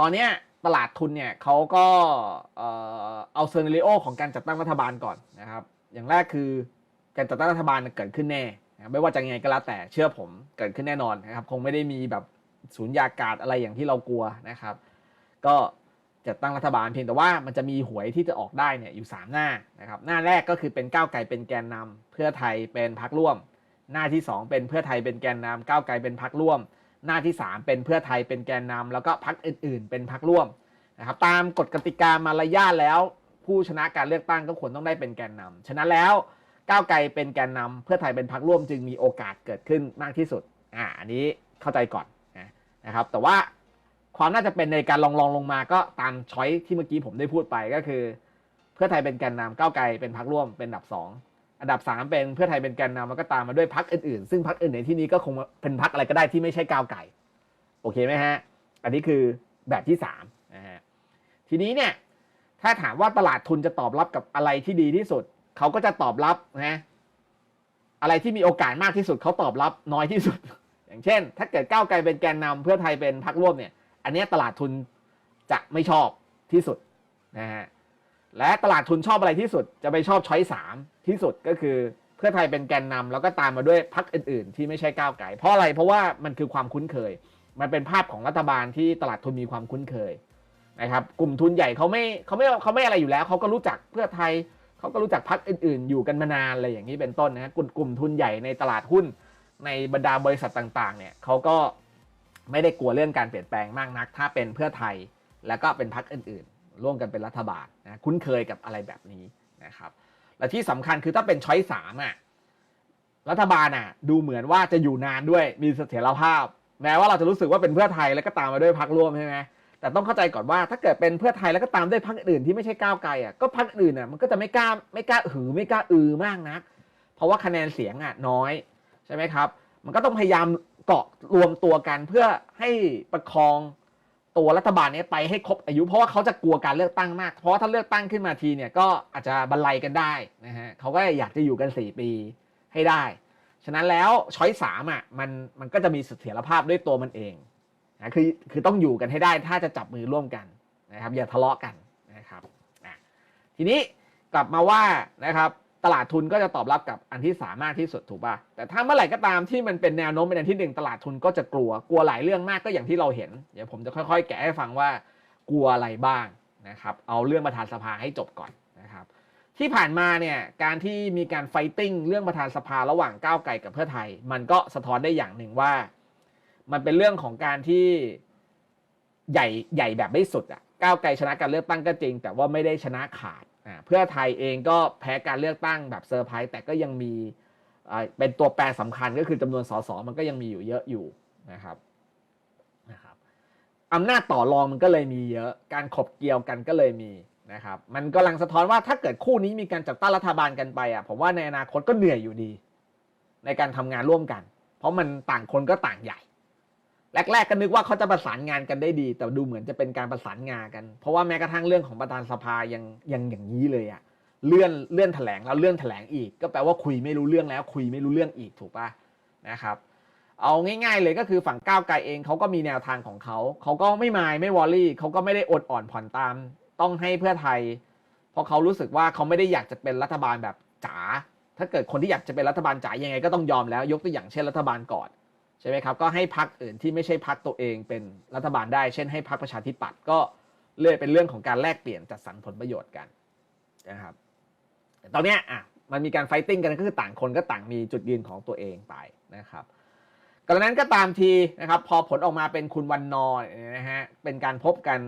ตอนเนี้ยตลาดทุนเนี่ยเขาก็เอาเซอร์เนริโอของการจัดตั้งรัฐบาลก่อนนะครับ อย่างแรกคือการจัดตั้งรัฐบาลเกิดขึ้นแน่ ไม่ว่าจะยังไงก็แล้วแต่เชื่อผมเกิดขึ้นแน่นอนนะครับ คงไม่ได้มีแบบสูญญากาศอะไรอย่างที่เรากลัวนะครับ ก็จัดตั้งรัฐบาลเพียงแต่ว่ามันจะมีหวยที่จะออกได้เนี่ยอยู่ 3 หน้านะครับ หน้าแรกก็คือเป็นก้าวไกลเป็นแกนนำเพื่อไทยเป็นพักร่วม หน้าที่ 2 เป็นเพื่อไทยเป็นแกนนำก้าวไกลเป็นพักร่วม หน้าที่ 3 เป็นเพื่อไทยเป็นแกนนำแล้วก็พักอื่น ๆ เป็นพักร่วมนะครับตามกฎกติกามารยาทแล้ว ผู้ชนะการเลือกตั้งก็ควรต้องได้เป็นแกนนำฉะนั้นแล้วก้าวไกลเป็นแกนนำเพื่อไทยเป็นพักร่วมจึงมีโอกาสเกิดขึ้นมากที่สุดอ่าอันนี้เข้าใจก่อนนะครับแต่ว่าความน่าจะเป็นในการลองลองลงมาก็ตามช้อยที่เมื่อกี้ผมได้พูดไปก็คือ เพื่อไทยเป็นแกนนำก้าวไกลเป็นพักร่วมเป็นอันดับสอง อันดับ 3 เป็นเพื่อไทยเป็นแกนนำแล้วก็ตามมาด้วยพักอื่นๆ ซึ่งพักอื่นในที่นี้ก็คงเป็นพักอะไรก็ได้ที่ไม่ใช่ก้าวไก่โอเคไหมฮะ อันนี้คือแบบที่3นะฮะทีนี้เนี่ยถ้าถามว่าตลาดทุนจะตอบรับกับอะไรที่ดีที่สุด เขาก็จะตอบรับนะอะไรที่มีโอกาสมากที่สุดเขาตอบรับน้อยที่สุด อย่างเช่น ถ้าเกิดก้าวไกลเป็นแกนนำเพื่อไทยเป็นพักร่วมเนี่ย อันนี้ตลาดทุนจะไม่ชอบที่สุดนะฮะ และตลาดทุนชอบอะไรที่สุดจะไปชอบช้อยสามที่สุดก็คือเพื่อไทยเป็นแกนนำแล้วก็ตามมาด้วยพรรคอื่น ๆ ที่ไม่ใช่ก้าวไกลเพราะอะไรเพราะว่ามันคือความคุ้นเคย มันเป็นภาพของรัฐบาลที่ตลาดทุนมีความคุ้นเคยนะครับกลุ่มทุนใหญ่เขาไม่เขาไม่เขาไม่อะไรอยู่แล้วเขาก็รู้จักเพื่อไทยเขาก็รู้จักพรรคอื่น ๆ อยู่กันมานานอะไรอย่างนี้เป็นต้นนะกลุ่มกลุ่มทุนใหญ่ในตลาดหุ้นในบรรดาบริษัทต่างๆ เนี่ยเขาก็ไม่ได้กลัวเรื่องการเปลี่ยนแปลงมากนัก ถ้าเป็นเพื่อไทยแล้วก็เป็นพรรคอื่น ๆ ร่วมกันเป็นรัฐบาลนะคุ้นเคยกับอะไรแบบนี้นะครับและที่สำคัญคือถ้าเป็นช้อยสามอะรัฐบาลอะดูเหมือนว่าจะอยู่นานด้วยมีเสถียรภาพ แม้ว่าเราจะรู้สึกว่าเป็นเพื่อไทยแล้วก็ตามมาด้วยพรรคร่วมใช่ไหมแต่ต้องเข้าใจก่อนว่าถ้าเกิดเป็นเพื่อไทยแล้วก็ตามด้วยพรรคอื่นที่ไม่ใช่ก้าวไกลอะก็พรรคอื่นอะมันก็จะไม่กล้าไม่กล้าหือไม่กล้าอือมากนัก เพราะว่าคะแนนเสียงอะน้อยใช่ไหมครับ มันก็ต้องพยายามเกาะรวมตัวกันเพื่อให้ประคอง ตัวรัฐบาลนี้ไปให้ครบอายุ เพราะว่าเขาจะกลัวการเลือกตั้งมาก เพราะถ้าเลือกตั้งขึ้นมาทีเนี่ยก็อาจจะบรรลัยกันได้นะฮะเขาก็อยากจะอยู่กัน 4 ปีให้ได้ ฉะนั้นแล้วช้อยสามอะมันมันก็จะมีเสถียรภาพด้วยตัวมันเองนะคือคือต้องอยู่กันให้ได้ถ้าจะจับมือร่วมกันนะครับอย่าทะเลาะกันนะครับนะทีนี้กลับมาว่านะครับ ตลาดทุนก็จะตอบรับกับอันที่สามารถที่สุดถูกป่ะแต่ถ้าเมื่อไหร่ก็ตามที่มันเป็นแนวโน้มเป็นอันที่หนึ่งตลาดทุนก็จะกลัวกลัวหลายเรื่องมากก็อย่างที่เราเห็น เดี๋ยวผมจะค่อย ๆ แกะให้ฟังว่ากลัวอะไรบ้างนะครับเอาเรื่องประธานสภาให้จบก่อนนะครับที่ผ่านมาเนี่ยการที่มีการไฟติ้งเรื่องประธานสภาระหว่างก้าวไกลกับเพื่อไทย มันก็สะท้อนได้อย่างหนึ่งว่า มันเป็นเรื่องของการที่ใหญ่ใหญ่แบบไม่สุดอะก้าวไกลชนะการเลือกตั้งก็จริง แต่ว่าไม่ได้ชนะขาด เพื่อไทยเองก็แพ้การเลือกตั้งแบบเซอร์ไพรส์แต่ก็ยังมีเป็นตัวแปรสำคัญก็คือจำนวนสสมันก็ยังมีอยู่เยอะอยู่นะครับนะครับอำนาจต่อรองมันก็เลยมีเยอะการขบเกี่ยวกันก็เลยมีนะครับมันกำลังสะท้อนว่าถ้าเกิดคู่นี้มีการจัดตั้งรัฐบาลกันไปอะผมว่าในอนาคตก็เหนื่อยอยู่ดี ในการทำงานร่วมกัน เพราะมันต่างคนก็ต่างใหญ่ แรกๆก็นึกว่าเขาจะประสานงานกันได้ดี แต่ดูเหมือนจะเป็นการประสานงานกัน เพราะว่าแม้กระทั่งเรื่องของประธานสภายังยังอย่างนี้เลยอะเลื่อนเลื่อนแถลงแล้วเลื่อนแถลงอีก ก็แปลว่าคุยไม่รู้เรื่องแล้ว คุยไม่รู้เรื่องอีกถูกปะนะครับ เอาง่าย ๆ เลยก็คือฝั่งก้าวไกลเองเขาก็มีแนวทางของเขาเขาก็ไม่มายไม่วอรี่เขาก็ไม่ได้อดอ่อนผ่อนตาม ต้องให้เพื่อไทย เพราะเขารู้สึกว่าเขาไม่ได้อยากจะเป็นรัฐบาลแบบจ๋าถ้าเกิดคนที่อยากจะเป็นรัฐบาลจ๋ายังไงก็ต้องยอมแล้ว ยกตัวอย่างเช่นรัฐบาลก่อน ใช่ไหมครับ ก็ให้พักอื่นที่ไม่ใช่พักตัวเองเป็นรัฐบาลได้ เช่นให้พักประชาธิปัตย์ก็เลื่อยเป็นเรื่องของการแลกเปลี่ยนจัดสรรผลประโยชน์กันนะครับแต่ตอนนี้อะมันมีการไฟติ้งกันก็คือต่างคนก็ต่างมีจุดยืนของตัวเองไปนะครับกระนั้นก็ตามทีนะครับพอผลออกมาเป็นคุณวันนอร์เนี่ยนะฮะเป็นการพบกัน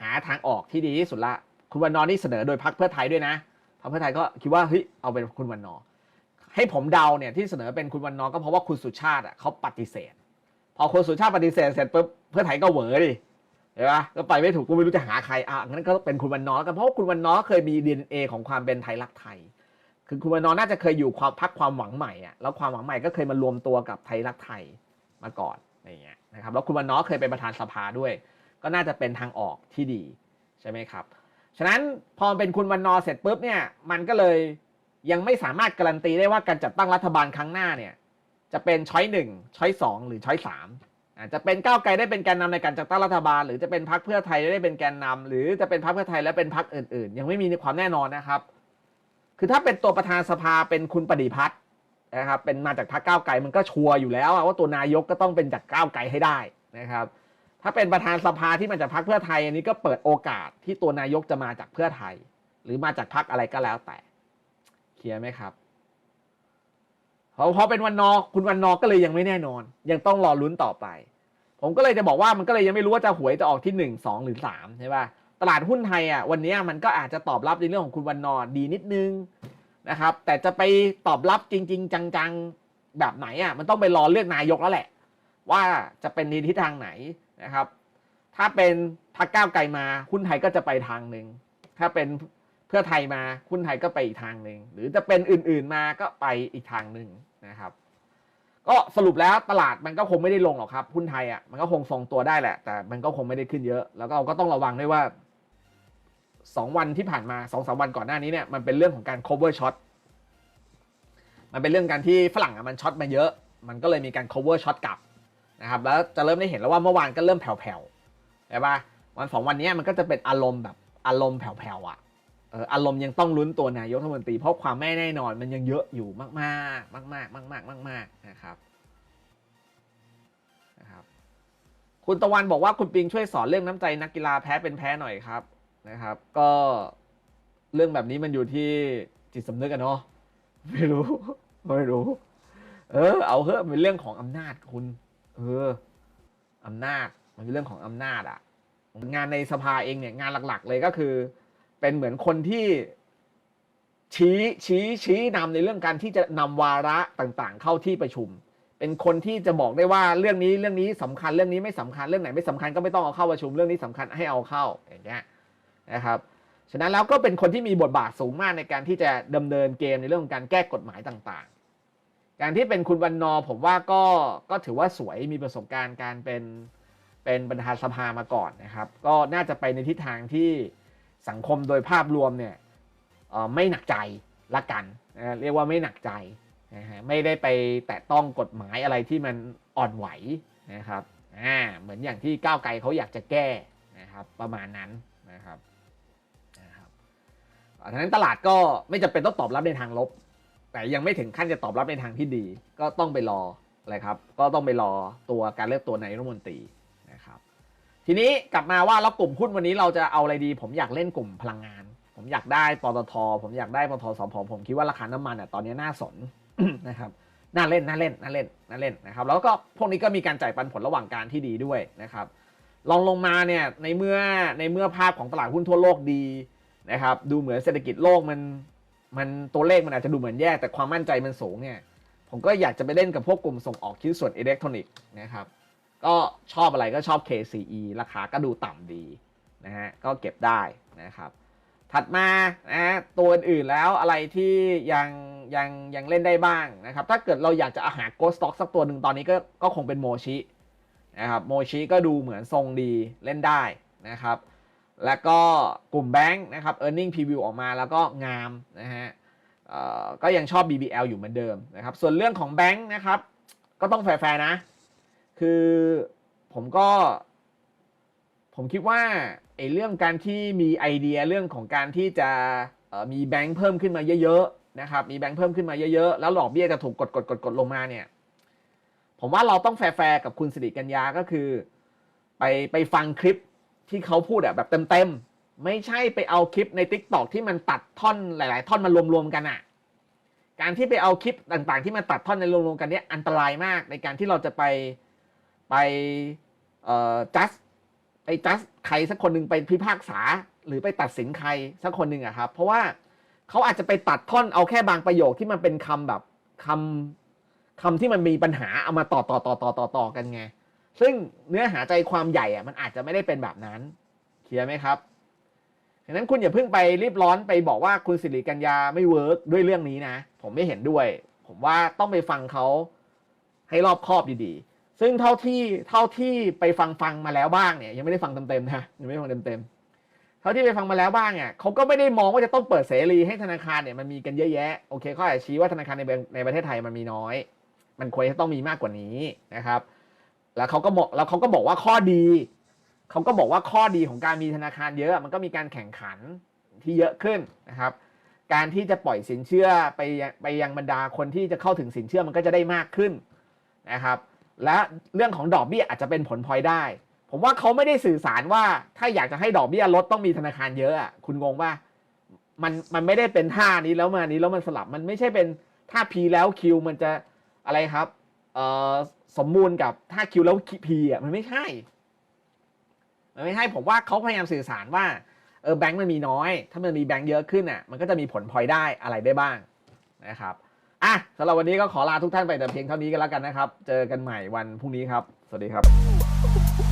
หาทางออกที่ดีที่สุดละ คุณวันนอร์นี่เสนอโดยพรรคเพื่อไทยด้วยนะพรรคเพื่อไทยก็คิดว่าเฮ้ยเอาเป็นคุณวันนอร์ ให้ผมเดาเนี่ยที่เสนอเป็นคุณวันนอก็เพราะว่าคุณสุชาติอะเขาปฏิเสธ พอคุณสุชาติปฏิเสธเสร็จปุ๊บเพื่อไทยก็เหวอดิเห็นปะก็ไปไม่ถูกกูไม่รู้จะหาใครอะงั้นก็เป็นคุณวันนอแล้วกันเพราะว่าคุณวันนอเคยมี DNA ของความเป็นไทยรักไทย คือคุณวันนอน่าจะเคยอยู่ความพักความหวังใหม่อะแล้วความหวังใหม่ก็เคยมารวมตัวกับไทยรักไทยมาก่อนอะไรอย่างเงี้ยนะครับแล้วคุณวันนอเคยเป็นประธานสภาด้วย ก็น่าจะเป็นทางออกที่ดีใช่ไหมครับฉะนั้นพอเป็นคุณวันนอเสร็จปุ๊บเนี่ยมันก็เลย ยังไม่สามารถการันตีได้ว่าการจัดตั้งรัฐบาลครั้งหน้าเนี่ย จะเป็นช้อยหนึ่งช้อยสองหรือช้อยสามอาจจะเป็นก้าวไกลได้เป็นแกนนำในการจัดตั้งรัฐบาล หรือจะเป็นพรรคเพื่อไทยได้เป็นแกนนำหรือจะเป็นพรรคเพื่อไทยและเป็นพรรคอื่นๆ ยังไม่มีความแน่นอนนะครับ คือถ้าเป็นตัวประธานสภาเป็นคุณปฏิพัฒน์นะครับเป็นมาจากพรรคก้าวไกลมันก็ชัวร์อยู่แล้วว่าตัวนายกก็ต้องเป็นจากก้าวไกลให้ได้นะครับ ถ้าเป็นประธานสภาที่มาจากพรรคเพื่อไทยอันนี้ก็เปิดโอกาสที่ตัวนายกจะมาจากเพื่อไทย หรือมาจากพรรคอะไรก็แล้วแต่ เคลียร์ไหมครับเพราะเพราะเป็นวันนอคุณวันนอก็เลยยังไม่แน่นอน ยังต้องรอลุ้นต่อไป ผมก็เลยจะบอกว่ามันก็เลยยังไม่รู้ว่าจะหวยจะออกที่หนึ่งสองหรือสามใช่ป่ะตลาดหุ้นไทยอะวันนี้มันก็อาจจะตอบรับในเรื่องของคุณวันนอดีนิดนึงนะครับ แต่จะไปตอบรับจริง ๆ จังๆแบบไหนอะมันต้องไปรอเลือกนายกแล้วแหละ ว่าจะเป็นในทิศทางไหนนะครับ ถ้าเป็นพรรคก้าวไกลมาหุ้นไทยก็จะไปทางหนึ่งถ้าเป็น เพื่อไทยมาหุ้นไทยก็ไปอีกทางหนึ่งหรือจะเป็นอื่นๆมาก็ไปอีกทางหนึ่งนะครับ ก็สรุปแล้วตลาดมันก็คงไม่ได้ลงหรอกครับหุ้นไทยอะมันก็คงทรงตัวได้แหละ แต่มันก็คงไม่ได้ขึ้นเยอะ แล้วก็เราก็ต้องระวังด้วยว่าสองวันที่ผ่านมาสองสามวันก่อนหน้านี้เนี่ยมันเป็นเรื่องของการ cover shot มันเป็นเรื่องการที่ฝรั่งอะมันช็อตมาเยอะ มันก็เลยมีการ cover shot กลับนะครับแล้วจะเริ่มได้เห็นแล้วว่าเมื่อวานก็เริ่มแผ่วๆใช่ปะวันสองวันนี้มันก็จะเป็นอารมณ์แบบอารมณ์แผ่วๆอะ อารมณ์ยังต้องลุ้นตัวนายกรัฐมนตรีเพราะความไม่แน่นอนมันยังเยอะอยู่มากๆ มาก ๆ มาก ๆ มาก ๆ นะครับนะครับ คุณตะวันบอกว่าคุณปิงช่วยสอนเรื่องน้ำใจนักกีฬาแพ้เป็นแพ้หน่อยครับนะครับ ก็เรื่องแบบนี้มันอยู่ที่จิตสำนึกอะเนาะไม่รู้ไม่รู้ เออ เอาเถอะเป็นเรื่องของอำนาจคุณ เอออำนาจมันเป็นเรื่องของอำนาจอะงานในสภาเองเนี่ยงานหลัก ๆ เลยก็คือ เป็นเหมือนคนที่ชี้ชี้ชี้นำในเรื่องการที่จะนำวาระต่างๆ เข้าที่ประชุม เป็นคนที่จะบอกได้ว่าเรื่องนี้เรื่องนี้สำคัญเรื่องนี้ไม่สำคัญเรื่องไหนไม่สำคัญก็ไม่ต้องเอาเข้าประชุมเรื่องนี้สำคัญให้เอาเข้าอย่างเงี้ยนะครับฉะนั้นแล้วก็เป็นคนที่มีบทบาทสูงมากในการที่จะดำเนินเกมในเรื่องของการแก้กฎหมายต่างๆ การที่เป็นคุณวันนอผมว่าก็ก็ถือว่าสวยมีประสบการณ์การเป็นเป็นประธานสภามาก่อนนะครับ ก็น่าจะไปในทิศทางที่ สังคมโดยภาพรวมเนี่ยไม่หนักใจละกันเรียกว่าไม่หนักใจนะฮะไม่ได้ไปแตะต้องกฎหมายอะไรที่มันอ่อนไหวนะครับอ่าเหมือนอย่างที่ก้าวไกลเขาอยากจะแก้นะครับประมาณนั้นนะครับนะครับอ่าฉะนั้นตลาดก็ไม่จำเป็นต้องตอบรับในทางลบ แต่ยังไม่ถึงขั้นจะตอบรับในทางที่ดี ก็ต้องไปรออะไรครับ ก็ต้องไปรอตัวการเลือกตัวนายรัฐมนตรีนะครับ ทีนี้กลับมาว่าแล้วกลุ่มหุ้นวันนี้เราจะเอาอะไรดี ผมอยากเล่นกลุ่มพลังงาน ผมอยากได้ปตท ผมอยากได้ปตทสพผมคิดว่าราคาน้ำมันอะตอนนี้น่าสนนะครับน่าเล่นน่าเล่นน่าเล่นน่าเล่นนะครับแล้วก็พวกนี้ก็มีการจ่ายปันผลระหว่างการที่ดีด้วยนะครับลองลงมาเนี่ยในเมื่อในเมื่อภาพของตลาดหุ้นทั่วโลกดีนะครับดูเหมือนเศรษฐกิจโลกมันมันตัวเลขมันอาจจะดูเหมือนแย่แต่ความมั่นใจมันสูงเนี่ยผมก็อยากจะไปเล่นกับพวกกลุ่มส่งออกชิ้นส่วนอิเล็กทรอนิกส์นะครับ ก็ชอบอะไรก็ชอบ KCE ราคาก็ดูต่ำดีนะฮะก็เก็บได้นะครับ ถัดมานะตัวอื่นๆแล้วอะไรที่ยังยังยังเล่นได้บ้างนะครับ ถ้าเกิดเราอยากจะอาหาโกสต็อกสักตัวหนึ่งตอนนี้ก็ก็คงเป็นโมชินะครับโมชิก็ดูเหมือนทรงดีเล่นได้นะครับ แล้วก็กลุ่มแบงค์นะครับ e a r n i n g preview ออกมาแล้วก็งามนะฮะก็ยังชอบ BBL อยู่เหมือนเดิมนะครับ ส่วนเรื่องของแบงค์นะครับ ก็ต้องแฟร์ๆนะ คือผมก็ ผมคิดว่าไอ้เรื่องการที่มีไอเดียเรื่องของการที่จะมีแบงค์เพิ่มขึ้นมาเยอะๆนะครับ มีแบงค์เพิ่มขึ้นมาเยอะๆ แล้วหลอกเบี้ยจะถูกกดกดกดกดลงมาเนี่ย ผมว่าเราต้องแฟร์กับคุณสิริกัญญาก็คือ ไปไปฟังคลิปที่เขาพูดอะแบบเต็มๆ ไม่ใช่ไปเอาคลิปใน t ิ k t o k ที่มันตัดท่อนหลาย ๆ ท่อนมารวมๆกันอะการที่ไปเอาคลิปต่างๆ ที่มันตัดท่อนในรวมๆกันเนี่ยอันตรายมากในการที่เราจะไป ไปเอ่อ just ไปจัสใครสักคนหนึ่งไปพิพากษา หรือไปตัดสินใครสักคนหนึ่งอะครับ เพราะว่าเขาอาจจะไปตัดท่อนเอาแค่บางประโยคที่มันเป็นคำแบบคำคำที่มันมีปัญหาเอามาต่อต่อต่อต่อต่อต่อกันไง ซึ่งเนื้อหาใจความใหญ่อะมันอาจจะไม่ได้เป็นแบบนั้นเคลียร์ไหมครับดังนั้นคุณอย่าเพิ่งไปรีบร้อนไปบอกว่าคุณสิริกัญญาไม่เวิร์กด้วยเรื่องนี้นะ ผมไม่เห็นด้วย ผมว่าต้องไปฟังเขาให้รอบคอบดีๆ ซึ่งเท่าที่เท่าที่ไปฟังฟังมาแล้วบ้างเนี่ยยังไม่ได้ฟังเต็มๆนะยังไม่ได้ฟังเต็มๆเท่าที่ไปฟังมาแล้วบ้างเนี่ยเขาก็ไม่ได้มองว่าจะต้องเปิดเสรีให้ธนาคารเนี่ยมันมีกันเยอะแยะโอเคเขาอาจจะชี้ว่าธนาคารในในประเทศไทยมันมีน้อย มันควรจะต้องมีมากกว่านี้นะครับ แล้วเขาก็บอกแล้วเขาก็บอกว่าข้อดีเขาก็บอกว่าข้อดีของการมีธนาคารเยอะ มันก็มีการแข่งขันที่เยอะขึ้นนะครับ การที่จะปล่อยสินเชื่อไปไปยังบรรดาคนที่จะเข้าถึงสินเชื่อมันก็จะได้มากขึ้นนะครับ และเรื่องของดอกเบี้ยอาจจะเป็นผลพลอยได้ ผมว่าเขาไม่ได้สื่อสารว่าถ้าอยากจะให้ดอกเบี้ยลดต้องมีธนาคารเยอะอะคุณงงป่ะมันมันไม่ได้เป็นท่านี้แล้วมานี้แล้วมันสลับมันไม่ใช่เป็นท่า P แล้ว Q มันจะอะไรครับเอ่อสมมูลกับท่า Q แล้ว P อะมันไม่ใช่มันไม่ใช่ผมว่าเขาพยายามสื่อสารว่าเออแบงก์มันมีน้อย ถ้ามันมีแบงก์เยอะขึ้นอะมันก็จะมีผลพลอยได้อะไรได้บ้างนะครับ อะสำหรับวันนี้ก็ขอลาทุกท่านไปแต่เพียงเท่านี้กันแล้วกันนะครับ เจอกันใหม่วันพรุ่งนี้ครับ สวัสดีครับ